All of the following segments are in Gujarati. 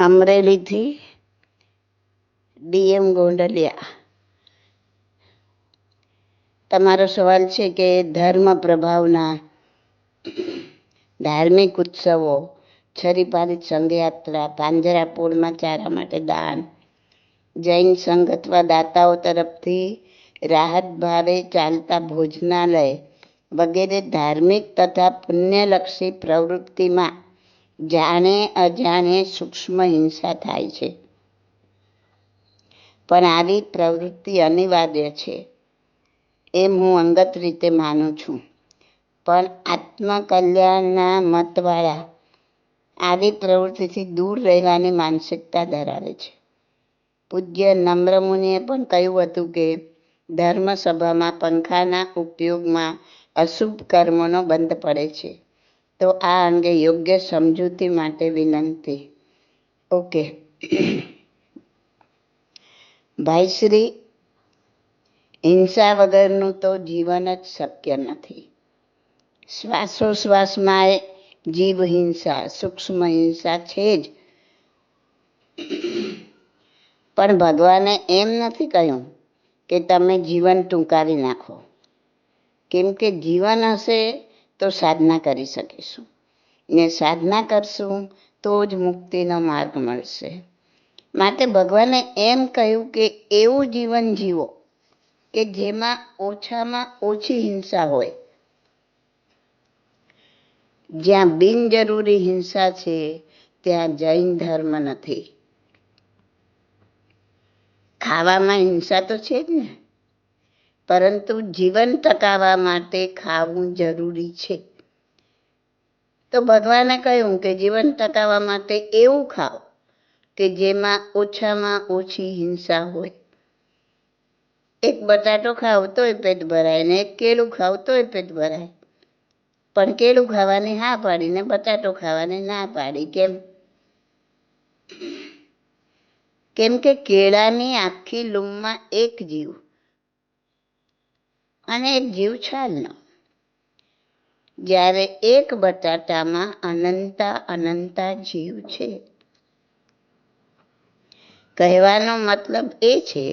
અમરેલીથી ડીએમ ગોંડલિયા. તમારો સવાલ છે કે ધર્મ પ્રભાવના ધાર્મિક ઉત્સવો છરીપારિત સંઘયાત્રા પાંજરાપોળમાં ચારા માટે દાન, જૈન સંઘ અથવા દાતાઓ તરફથી રાહત ભાવે ચાલતા ભોજનાલય વગેરે ધાર્મિક તથા પુણ્યલક્ષી પ્રવૃત્તિમાં જાણે અજાણે સૂક્ષ્મ હિંસા થાય છે. પણ આવી પ્રવૃત્તિ અનિવાર્ય છે, એમ હું અંગત રીતે માનું છું. પણ આત્મકલ્યાણના મતવાળા આવી પ્રવૃત્તિથી દૂર રહેવાની માનસિકતા ધરાવે છે. પૂજ્ય નમ્રમુનિએ પણ કહ્યું હતું કે, ધર્મસભામાં પંખાના ઉપયોગમાં અશુભ કર્મોનો બંધ પડે છે. તો આ અંગે યોગ્ય સમજૂતી માટે વિનંતી. ઓકે. ભાઈશ્રી હિંસા વગરનું તો જીવન જ શક્ય નથી. શ્વાસોશ્વાસમાં જીવ હિંસા, સૂક્ષ્મ હિંસા છે જ. પણ ભગવાને એમ નથી કહ્યું કે તમે જીવન ટૂંકાવી નાખો. કેમ કે જીવન હશે તો સાધના કરી શકીશું. ને સાધના કરશું તો જ મુક્તિનો માર્ગ મળશે. માટે ભગવાને એમ કહ્યું કે એવું જીવન જીવો કે જેમાં ઓછામાં ઓછી હિંસા હોય. જ્યાં બિનજરૂરી હિંસા છે, ત્યાં જૈન ધર્મ નથી. ખાવામાં હિંસા તો છે જ ને. પરંતુ જીવન ટકાવવા માટે ખાવું જરૂરી છે. તો ભગવાને કહ્યું કે જીવન ટકાવવા માટે એવું ખાઓ કે જેમાં ઓછામાં ઓછી હિંસા હોય. એક બટાટો ખાવ તોય પેટ ભરાય ને એક કેળું ખાવ તોય પેટ ભરાય. પણ કેળું ખાવાની હા પાડી ને બટાટો ખાવાની ના પાડી કેમ? કેમ કે કેળાની આખી લૂમમાં એક જીવ. અને એક જીવ જ્યારે એક બટાટામાં અનંતા અનંતા જીવ છે. કહેવાનો મતલબ એ છે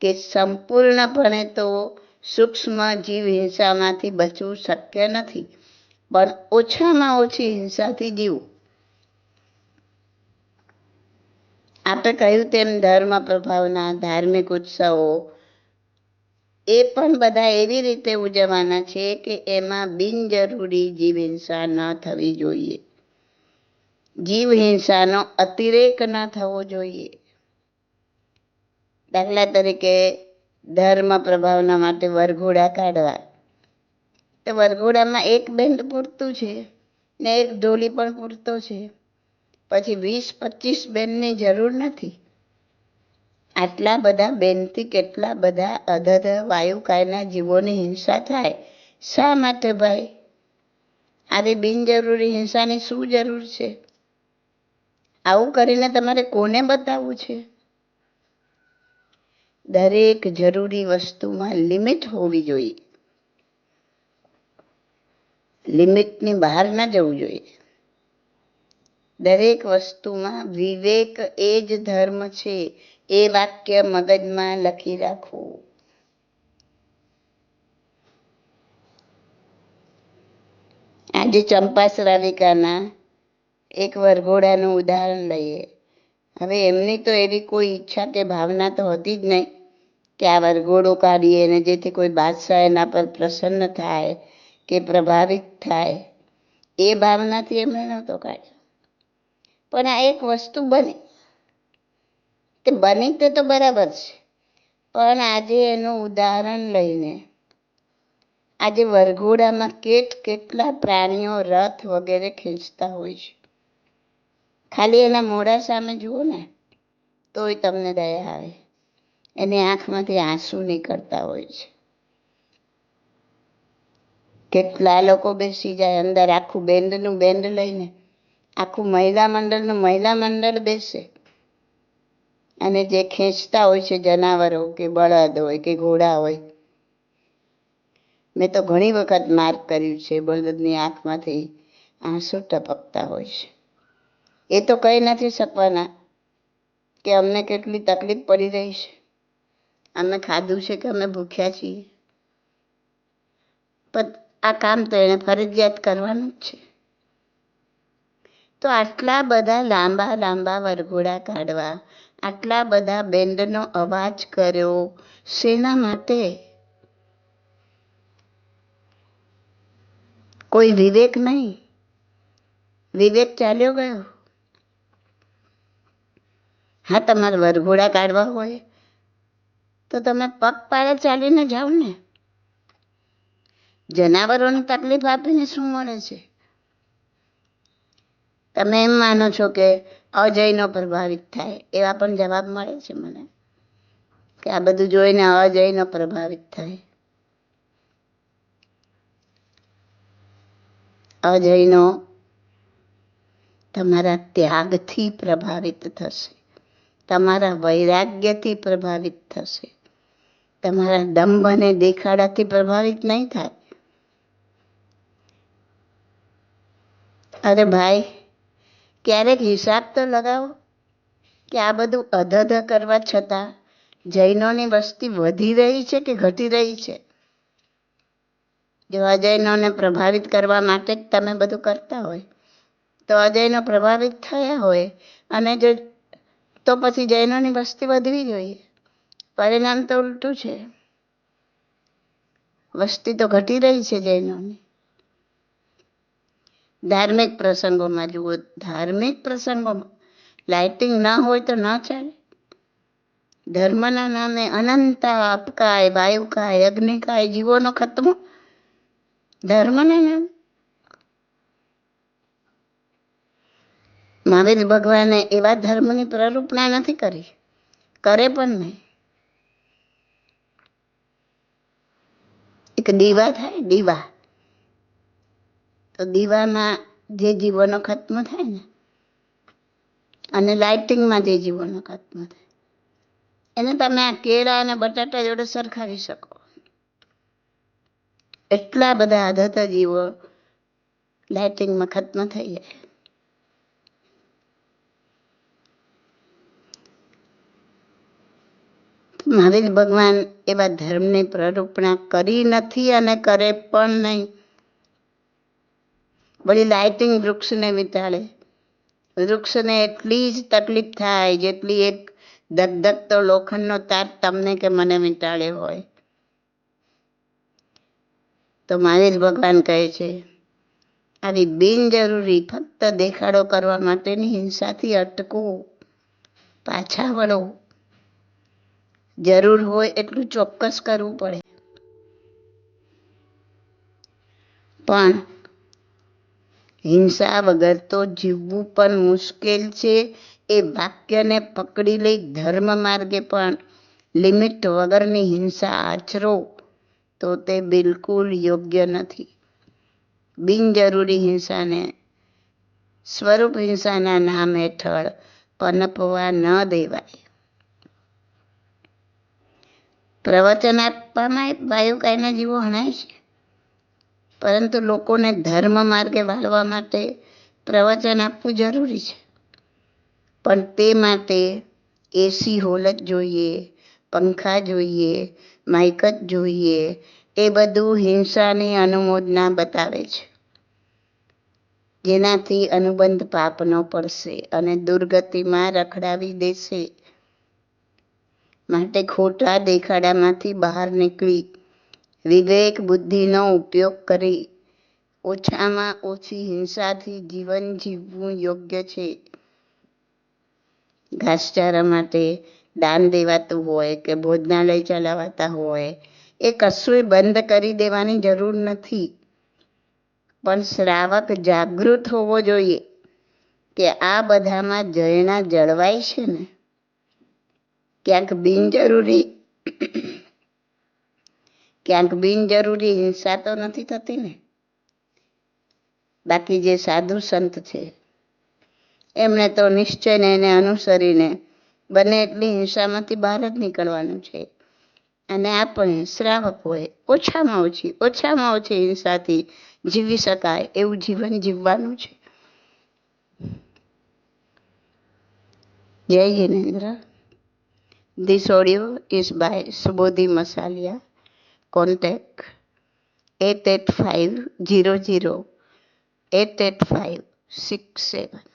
કે સંપૂર્ણપણે તો સૂક્ષ્મ જીવ હિંસામાંથી બચવું શક્ય નથી, પણ ઓછામાં ઓછી હિંસાથી જીવવું આપણે કહ્યું તેમ ધર્મ પ્રભાવના, ધાર્મિક ઉત્સવો એ પણ બધા એવી રીતે ઉજવવાના છે કે એમાં બિનજરૂરી જીવ હિંસા ન થવી જોઈએ. જીવ હિંસાનો અતિરેક ન થવો જોઈએ. દાખલા તરીકે ધર્મ પ્રભાવના માટે વરઘોડા કાઢવા. તો વરઘોડામાં એક બેન્ડ પૂરતું છે ને એક ઢોલી પણ પૂરતો છે. પછી વીસ પચીસ બેન્ડની જરૂર નથી. આટલા બધા બેનથી કેટલા બધા અધર વાયુકાયના જીવોની હિંસા થાય? શા માટે ભાઈ? આવી બિનજરૂરી હિંસાની શું જરૂર છે? આવું કરીને તમારે કોને બતાવવું છે? દરેક જરૂરી વસ્તુમાં લિમિટ હોવી જોઈએ. લિમિટની બહાર ના જવું જોઈએ. દરેક વસ્તુમાં વિવેક એ જ ધર્મ છે એ વાક્ય મગજમાં લખી રાખવું. આજે ચંપાશ્રાવિકાના એક વરઘોડાનું ઉદાહરણ લઈએ. હવે એમની તો એવી કોઈ ઈચ્છા કે ભાવના તો હતી જ નહીં કે આ વરઘોડો કાઢીએ અને જેથી કોઈ બાદશાહ એના પર પ્રસન્ન થાય કે પ્રભાવિત થાય. એ ભાવનાથી એમણે નહોતો કાઢ્યો. પણ આ એક વસ્તુ બની. તે બની તે તો બરાબર છે. પણ આજે એનું ઉદાહરણ લઈને, આજે વરઘોડામાં કેટ કેટલા પ્રાણીઓ રથ વગેરે ખેંચતા હોય છે. ખાલી એના મોઢા સામે જુઓ ને, તોય તમને દયા આવે. એની આંખમાંથી આંસુ નીકળતા હોય છે. કેટલા લોકો બેસી જાય અંદર આખું બેન્ડનું બેન્ડ લઈને, આખું મહિલા મંડળનું મહિલા મંડળ બેસે. અને જે ખેંચતા હોય છે, જનાવરો કે બળદ હોય કે ઘોડા હોય. મેં તો ઘણી વખત માર્ક કર્યું છે, બળદની આંખમાંથી આંસુ ટપકતા હોય છે. એ તો કહી નથી શકવાના કે અમને કેટલી તકલીફ પડી રહી છે. અમે ખાધું છે કે અમે ભૂખ્યા છીએ. પણ આ કામ તો એને ફરજિયાત કરવાનું જ છે. તો આટલા બધા લાંબા લાંબા વરઘોડા કાઢવા આટલા બધા બેન્ડનો અવાજ કર્યો. શેના માટે? કોઈ વિવેક નહીં. વિવેક ચાલ્યો ગયો? હા, તમારે વરઘોડા કાઢવા હોય તો તમે પગ પાડે ચાલીને જાઓ ને. જનાવરોને તકલીફ આપીને શું મળે છે? તમે એમ માનો છો કે અજયનો પ્રભાવિત થાય, એવા પણ જવાબ મળે છે મને? કે આ બધું જોઈને અજયનો પ્રભાવિત થાય. અજયનો તમારા ત્યાગથી પ્રભાવિત થશે, તમારા વૈરાગ્યથી પ્રભાવિત થશે, તમારા દંભ અને દેખાડાથી પ્રભાવિત નહીં થાય. અરે ભાઈ ક્યારેક હિસાબ તો લગાવો કે આ બધું અધધ કરવા છતાં જૈનોની વસ્તી વધી રહી છે કે ઘટી રહી છે? જો અજૈનોને પ્રભાવિત કરવા માટે જ તમે બધું કરતા હોય, તો અજૈનો પ્રભાવિત થયા હોય અને જો, તો પછી જૈનોની વસ્તી વધવી જોઈએ. પરિણામ તો ઉલટું છે. વસ્તી તો ઘટી રહી છે જૈનોની. ધાર્મિક પ્રસંગોમાં જુઓ, ધાર્મિક પ્રસંગોમાં લાઇટિંગ ના હોય તો ન ચાલે. ધર્મના નામે અનંતા અપકાય વાયુકાય, અગ્નિકાય, જીવોનો ખતમો ધર્મના નામે. મહાવીર ભગવાને એવા ધર્મની પ્રરૂપણા નથી કરી, કરે પણ નહીં. એક દીવા થાય, દીવા. તો દીવામાં જે જીવોનો ખત્મ થાય ને, અને લાઇટિંગમાં જે જીવોનો ખત્મ થાય, એને તમે આ કેળા અને બટાટા જોડે સરખાવી શકો. એટલા બધા આધતા જીવો લાઇટિંગમાં ખત્મ થઈ જાય. મહાવીર ભગવાન એવા ધર્મની પ્રરૂપણા કરી નથી અને કરે પણ નહીં. વળી લાઇટિંગ વૃક્ષને વિતાડે. વૃક્ષને એટલી જ તકલીફ થાય, જેટલી એક ધગધગતો લોખંડનો તાર તમને કે મને વિતાડે હોય. તો મહાવીર ભગવાન કહે છે, આવી બિનજરૂરી ફક્ત દેખાડો કરવા માટેની હિંસાથી અટકવું પાછા વળો. જરૂર હોય એટલું ચોક્કસ કરવું પડે. પણ હિંસા વગર તો જીવવું પણ મુશ્કેલ છે. એ વાક્યને પકડી લઈ ધર્મ માર્ગે પણ લિમિટ વગરની હિંસા આચરો તો તે બિલકુલ યોગ્ય નથી. બિનજરૂરી હિંસાને, સ્વરૂપ હિંસાના નામ હેઠળ પનપવા ન દેવાય. પ્રવચન આપવામાં વાયુકાયના જીવો હણાય છે? પરંતુ લોકોને ધર્મ માર્ગે વાળવા માટે પ્રવચન આપવું જરૂરી છે. પણ તે માટે એસી હોલ જ જોઈએ, પંખા જોઈએ માઇક જ જોઈએ, એ બધું હિંસાની અનુમોદના બતાવે છે. જેનાથી અનુબંધ પાપનો પડશે અને દુર્ગતિમાં રખડાવી દેશે. માટે ખોટા દેખાડામાંથી બહાર નીકળી વિવેક બુદ્ધિનો ઉપયોગ કરી ઓછામાં ઓછી હિંસાથી જીવન જીવવું યોગ્ય છે. ઘાસચારા માટે દાન દેવાતું હોય કે ભોજનાલય ચલાવાતા હોય એ કશુંય બંધ કરી દેવાની જરૂર નથી. પણ શ્રાવક જાગૃત હોવો જોઈએ કે આ બધામાં જયણા જળવાય છે ને? ક્યાંક બિનજરૂરી ક્યાંક બિનજરૂરી હિંસા તો નથી થતી ને? બાકી જે સાધુ સંત છે, એમણે તો નિશ્ચયને એને અનુસરીને બને એટલી હિંસામાંથી બહાર જ નીકળવાનું છે. અને આપણે શ્રાવક હોય, ઓછામાં ઓછી ઓછામાં ઓછી હિંસાથી જીવી શકાય એવું જીવન જીવવાનું છે. જય હિનેન્દ્ર. This audio by Subodhi Masaliya. contact 885 00 885 67.